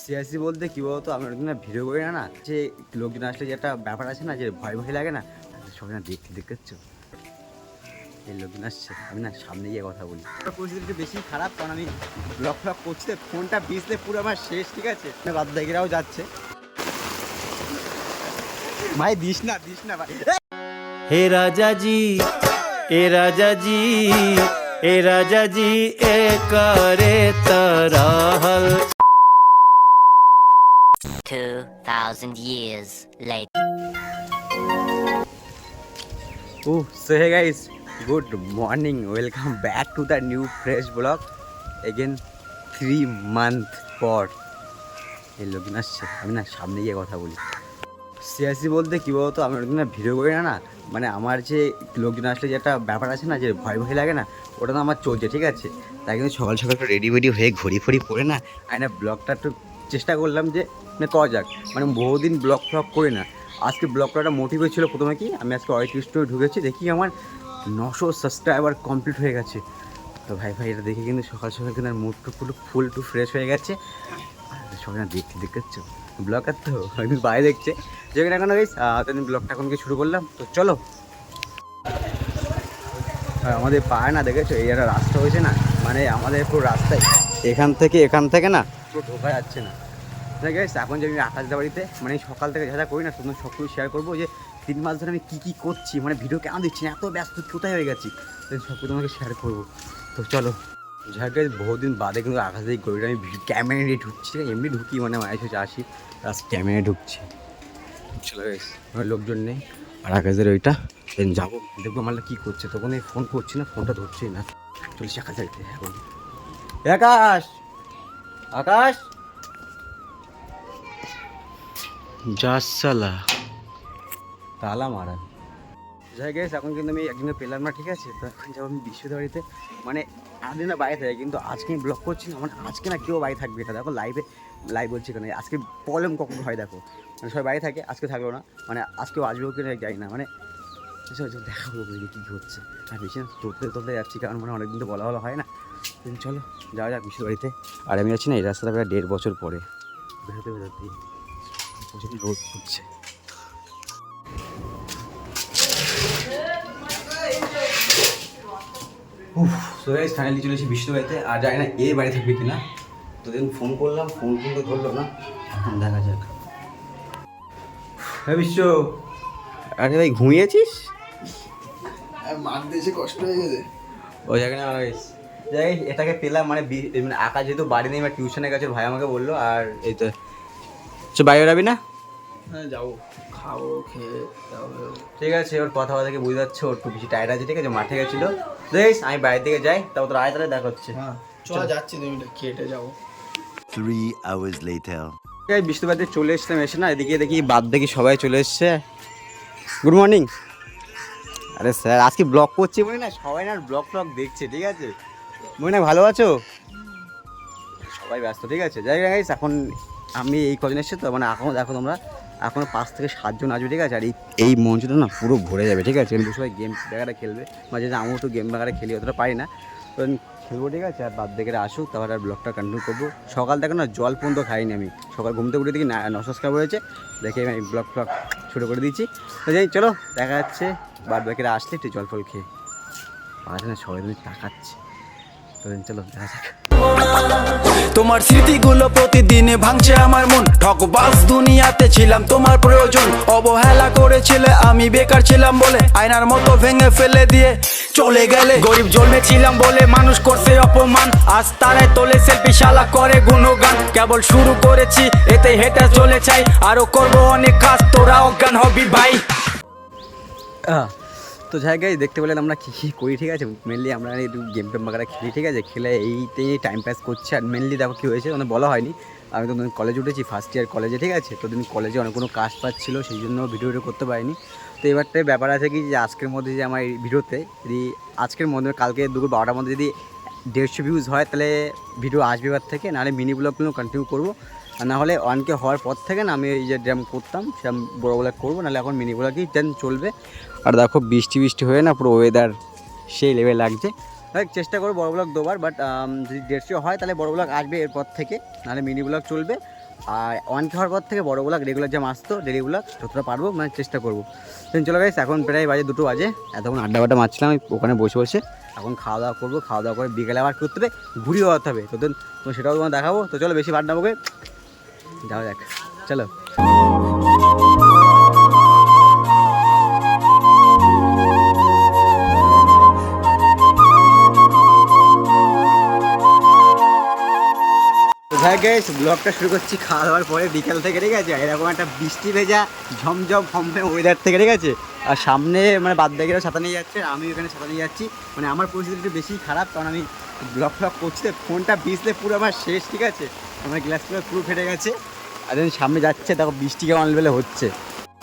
Seriously বলতে কি বলতো? আমি অনেকদিন ভিডিও করি না না? যে লোকজন আসলে যে একটা ব্যাপার আছে না, যে ভয় ভয় লাগে না সবাই না দেখতে দেখতে এই লোকজন আসছে, আমি না সামনে গিয়ে কথা বলি। পরিস্থিতি বেশি খারাপ, কারণ আমি ব্লক ফ্লক করছি ফোনটা বিজলে পুরো আমার শেষ, ঠিক আছে? বাদদাগিরাও যাচ্ছে। ভাই, দিস না দিস না, ভাই। হে রাজাজি এ রাজাজি এ রাজাজি এ করে তারা হল 2,000 years later. Oh, so hey guys, good morning. Welcome back to the new fresh vlog. Again, three month পর এই লোকজন আসছে আমি না সামনে গিয়ে কথা বলি সিরিয়াসলি বলতে কি বলতো আমি ওরকম না ভিডিও করি না না মানে আমার যে লোকজন আসলে যে একটা ব্যাপার আছে না যে ভয় ভয় লাগে না ওটা তো আমার চলছে ঠিক আছে তাই কিন্তু সকাল সকাল রেডি ফেডি হয়ে ঘড়ি ফড়ি পরে না আমি না ব্লগটা একটু চেষ্টা করলাম যে মানে করা যাক। মানে বহুদিন ব্লগ ফ্লগ করি না। আজকে ব্লগটা একটা মোটিভ ছিল প্রথমে কি, আমি আজকে অয়েট স্টোরে ঢুকেছি, দেখি আমার নশো সাবস্ক্রাইবার কমপ্লিট হয়ে গেছে। তো ভাই ভাই, এটা দেখে কিন্তু সকাল সকাল কিন্তু আর মুডটা পুরো ফুল টু ফ্রেশ হয়ে গেছে। সবাই না দেখতে দেখতে ব্লগার তো একদিন বাইরে দেখছে। যেখানে এখন গেছ তেমনি ব্লগটা এখন কি শুরু করলাম। তো চলো। আমাদের পায়ে না দেখেছ, এই একটা রাস্তা হয়েছে না মানে আমাদের পুরো রাস্তায় এখান থেকে এখান থেকে না পুরো ঢোকা যাচ্ছে না। ঠিক আছে এখন যে আমি আকাশ বাড়িতে মানে সকাল থেকে যা যা করি না শুধু সব কিছু শেয়ার করব যে তিন মাস ধরে আমি কী কী করছি মানে ভিডিও কেন দিচ্ছি না এত ব্যস্ত কোথায় হয়ে গেছি? সব কিছু তোমাকে শেয়ার করব। তো চলো। যাকে বহুদিন বাদে কিন্তু আকাশ দিয়ে গড়িটা আমি ক্যামেরা নিয়ে ঢুকছি এমনি ঢুকি মানে মায়ের হচ্ছে আসি রাস ক্যামেরা ঢুকছি। চলে লোকজন নেই আর আকাশের ওইটা যাব। দেখব আমার কী করছে তখন এই ফোন করছি না ফোনটা ধরছেই না। চলছে আকাশ যাইতে এখন। আকাশ। আকাশ। জাসালা তালা মারা। যাই গেছে এখন কিন্তু আমি একদিন পেলাম না ঠিক আছে? তো এখন যাব আমি বিশ্বদাড়িতে মানে আদিন না বাইরে থাকে কিন্তু আজকে আমি ব্লগ করছি না মানে আজকে না কেউ বাইরে থাকবে এটা দেখো লাইভে লাইভ বলছি কেন আজকে প্রবলেম কখন হয় দেখো? মানে সবাই বাইরে থাকে আজকে থাকল না। মানে আজকেও আসবেও কিনা যাই না। মানে দেখা হলো কী হচ্ছে। আর বেশি না তোদের তোদের যাচ্ছি কারণ মানে অনেকদিন তো বলা বলা হয় না। চলো যাওয়া যাক বিশ্ববাড়িতে আর আমি যাচ্ছি না এই রাস্তাটা প্রায় দেড় বছর পরে। বেরোতে বেরোতে প্রচুর রোদ হচ্ছে উফ সো গাইস ফাইনালি চলে এসেছি বিষ্ণু বাড়িতে। আর জানি না এ বাড়ি থাকবে কিনা। তো দিন ফোন করলাম ফোন ফোন তো ধরলো না। এখন দেখা যাক। হ্যাঁ বিশ্ব। আরে ভাই ঘুমিয়েছিস? মার এসে কষ্ট হয়ে গেছে। ওই জায়গায় না যাই এটাকে পেলাম। মানে মানে আঁকা যেহেতু বাড়ি নেই টিউশনে গেছে ভাই আমাকে বলল আর এই তো। তো বাইরে যাবি না? হ্যাঁ যাব। খাব খেয়ে ঠিক আছে ওর কথা থেকে বুঝতে যাচ্ছে ওর একটু বেশি টায়ার্ড আছে ঠিক আছে মাঠে গেছিল। দেখিস আমি বাইরের দিকে যাই তারপর তোর আয় তাহলে দেখা হচ্ছে। হ্যাঁ চল যাচ্ছি দুই মিনিট খেটে যাব। Three hours later. এই বৃষ্টিবাদে চলে এসছিলাম এসে না এদিকে দেখি বাদ দেখি সবাই চলে এসছে। গুড মর্নিং আরে স্যার আজকে ব্লগ করছি বলি না সবাই না ব্লগ ফ্লগ দেখছে ঠিক আছে? মনে, ভালো আছো? সবাই ব্যস্ত, ঠিক আছে? যাই গাইস এখন আমি এই কদিন এসেছি তো মানে এখনও দেখো তোমরা এখনও পাঁচ থেকে সাতজন আসবে, ঠিক আছে? আর এই এই মঞ্চটা না পুরো ভরে যাবে, ঠিক আছে? এমনি সবাই গেম ব্যাগারে খেলবে মাঝে যে আমিও তো গেম ব্যাগারে খেলি, অতটা পারি না। তো খেলব, ঠিক আছে? আর বাদ দেখে আসুক, তারপর আর ব্লগটা কন্টিনিউ করব। সকাল থেকে না জল পর্যন্ত খাইনি আমি। সকাল ঘুম থেকে উঠে দেখি না নসস্কার হয়েছে, দেখে আমি ব্লগ ফ্লগ শুরু করে দিয়েছি। তো যাই চলো, দেখা যাচ্ছে বাদ বাকিরা আসলে একটু জল ফল খেয়ে পাওয়া না সবাই তাকাচ্ছে। তো then চলো দেখা যাক। তোমার স্মৃতিগুলো প্রতিদিনে ভাঙছে আমার মন। ঠকবাজ দুনিয়াতে ছিলাম তোমার প্রয়োজন। অবহেলা করেছিলে আমি বেকার ছিলাম বলে। আয়নার মতো ভেঙে ফেলে দিয়ে চলে গেলে। গরিব জন্মেছিলাম বলে মানুষ করছে অপমান। আজ তারাই তোলে সেলফি শালা করে গুণগান। কেবল শুরু করেছি এতে হেঁটে চলে চাই। আরও করব অনেক কাজ তোরা অজ্ঞান হবি ভাই। আহ, তো জায়গায় দেখতে পেলেন আমরা কী কী করি, ঠিক আছে? মেনলি আমরা একটু গেম টেম বাগারা খেলি, ঠিক আছে? খেলে এইটাই টাইম পাস করছে আর মেনলি দেখো কী হয়েছে মানে বলা হয়নি। আমি তো কলেজে উঠেছি ফার্স্ট ইয়ার কলেজে ঠিক আছে? তো দিন কলেজে অনেক কোনো কাজ পাচ্ছিল ছিল, সেই জন্য ভিডিও ভিডিওটা করতে পারিনি। তো এবারটাই ব্যাপার আছে কি, যে আজকের মধ্যে যে আমার এই ভিডিওতে, যদি আজকের মধ্যে, কালকে দুপুর বারোটার মধ্যে যদি দেড়শো ভিউজ হয়, তাহলে ভিডিও আসবে এবার থেকে, নাহলে মিনি ব্লগগুলো কন্টিনিউ করব। আর নাহলে ওয়ানকে হওয়ার পর থেকে না আমি এই যে ড্যাম করতাম সেরকম বড়ো ব্লগ করব, নাহলে এখন মিনি ব্লগই দেন চলবে। আর দেখো বৃষ্টি বৃষ্টি হয়ে না পুরো ওয়েদার সেই লেভেল লাগছে। দেখ, চেষ্টা করব বড় ব্লগ দেওয়ার বাট যদি দেড়শো হয়, তাহলে বড় ব্লগ আসবে এরপর থেকে। নাহলে মিনি ব্লগ চলবে। আর ওয়ানকে হওয়ার পর থেকে বড় ব্লগ রেগুলার যে আসতো ডেলি ব্লগ যতটা পারব মানে চেষ্টা করব। চলো গাইস এখন প্রায় বাজে দুটো বাজে। এতক্ষণ আড্ডা বাড্ডা মারছিলাম ওখানে বসে বসে। এখন খাওয়া দাওয়া করব, খাওয়া দাওয়া করে বিকেলে আবার করতে হবে, ঘুরিয়ে হতে হবে। তো সেটাও তোমার দেখাবো। তো চলো বেশি বাড্ডা বকে যাওয়া যাক চলো। যাই গেছ ব্লগটা শুরু করছি খাওয়া দাওয়ার পরে বিকেল থেকে, ঠিক আছে? এরকম একটা বৃষ্টি ভেজা, ঝমঝম ফমফে ওয়েদার থেকে, ঠিক আছে? আর সামনে মানে বাদ দেখেও ছাতা নিয়ে যাচ্ছে আমি ওখানে ছাতা নিয়ে যাচ্ছি। মানে আমার পরিস্থিতি একটু বেশি খারাপ, কারণ আমি ব্লগ ফ্লগ করছি, ফোনটা ভিজলে পুরো আমার শেষ, ঠিক আছে? আমার গ্লাসগুলো পুরো ফেটে গেছে। আর then সামনে যাচ্ছে, দেখো বৃষ্টি কেমন বেলে হচ্ছে।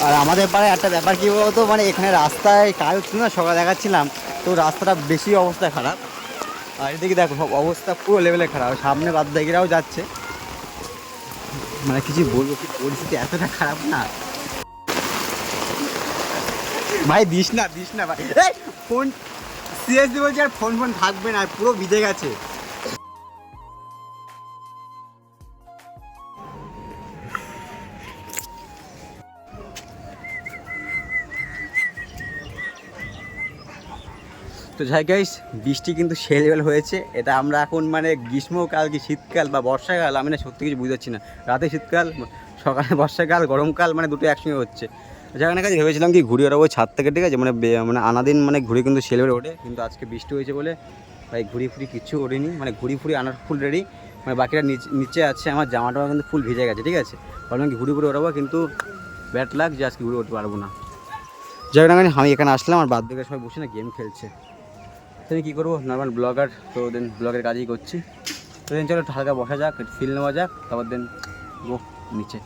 আর আমাদের পাড়ায় একটা ব্যাপার কী বলতো? মানে এখানে রাস্তায় কাজ হচ্ছিল না, সকালে দেখাচ্ছিলাম। তো রাস্তাটা বেশি অবস্থা খারাপ। আর এদিকে দেখো অবস্থা পুরো লেভেলে খারাপ। সামনে বাদদাগিরাও যাচ্ছে। মানে কিছু বলব, কি পরিস্থিতি এতটা খারাপ না? ভাই, দিস না দিস না ভাই। ফোন সিরিয়াসলি বলছি আর ফোন ফোন থাকবে না, পুরো বিদে গেছে। তো যাই গাইস বৃষ্টি কিন্তু সে লেভেল হয়েছে। এটা আমরা এখন মানে গ্রীষ্মকাল কি শীতকাল বা বর্ষাকাল, আমি না সত্যি কিছু বুঝতে পারছি না। রাতে শীতকাল, সকালে, বর্ষাকাল, গরমকাল মানে দুটো একসঙ্গে হচ্ছে। যেখানে কাছে ভেবেছিলাম কি ঘুরে ওড়াবো ছাদ থেকে, ঠিক আছে? মানে মানে আনাদিন মানে ঘুরে কিন্তু সে লেভেল ওঠে। কিন্তু আজকে বৃষ্টি হয়েছে বলে, ভাই ঘুরি ফুরি কিচ্ছু ওঠেনি মানে ঘুরি ফুরি আনার ফুল রেডি মানে বাকিটা নিচে আছে, আমার জামাটাও কিন্তু ফুল ভিজে গেছে, ঠিক আছে? ভাবলাম কি ঘুরে ঘুরে ওড়াবো কিন্তু ব্যাট লাগ যে আজকে ঘুরে উঠতে পারব না। যাই না আমি এখানে আসলাম, আর বাদ দিকে সবাই বসে না গেম খেলছে। আমি কী করব? নর্মাল ব্লগার তো দেন ব্লগের কাজই করছি। তো দেন চলো একটু হালকা বসা যাক ফিল নেওয়া যাক তারপর দেন গো নিচে।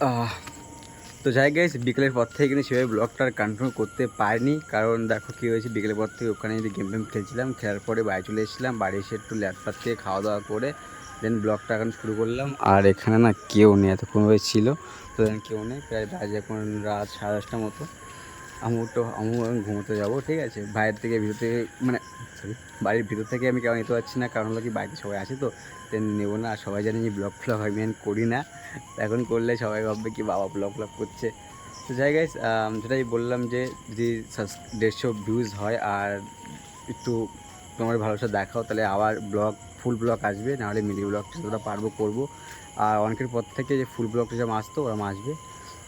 আহ, তো যাই গেছে বিকেলের পর থেকে কিন্তু সেভাবে ব্লগটা কন্টিনিউ করতে পারিনি। কারণ দেখো কী হয়েছে, বিকেলের পর থেকে ওখানে যদি গেম ফেম খেলছিলাম, খেলার পরে বাড়ি চলে এসেছিলাম, বাড়ি এসে একটু ল্যাপটপ থেকে খাওয়া দাওয়া করে দেন ব্লগটা এখন শুরু করলাম। আর এখানে না কেউ নেই, এতক্ষণ হয়ে ছিল, তো দেন কেউ নেই, প্রায় বাজে এখন রাত সাড়ে দশটার মতো। আমি তো আমি ঘুমোতে যাব, ঠিক আছে? বাইরে থেকে ভিতর থেকে মানে বাড়ির ভিতর থেকে আমি কেমন নিতে পারছি না? কারণ হলো কি বাড়িতে সবাই আছে তো দেন নেব না, আর সবাই জানে যে ব্লগ ফ্লগ আমি করি না। এখন করলে সবাই ভাববে কি বাবা ব্লগ ফ্লগ করছে। তো যাই গাইস যেটাই বললাম যে যদি দেড়শো ভিউজ হয় আর একটু তোমার ভালোবাসা দেখাও, তাহলে আবার ব্লগ ফুল ব্লগ আসবে, নাহলে মিলি ব্লগ যতটা পারব করব। আর অনেকের পর থেকে যে ফুল ব্লগটা যেমন আসতো ওরকম আসবে।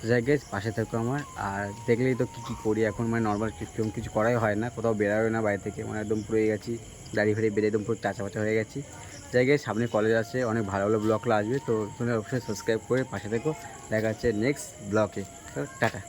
যাই পাশে থাকো আমার। আর দেখলেই তো কী কী করি, এখন মানে নর্মাল কিছু কিছু করাই হয় না। কোথাও বেরোয় না বাড়ি থেকে মানে একদম পুরো গেছি দাঁড়িয়ে ফেড়ে বেরিয়ে একদম পুরো চাচা পাচা হয়ে গেছি। জায়গায় সামনে কলেজ আছে, অনেক ভালো ভালো ব্লগগুলো আসবে, তো তুমি অবশ্যই সাবস্ক্রাইব করে পাশে থেকো। দেখা যাচ্ছে নেক্সট ব্লগে টাটা।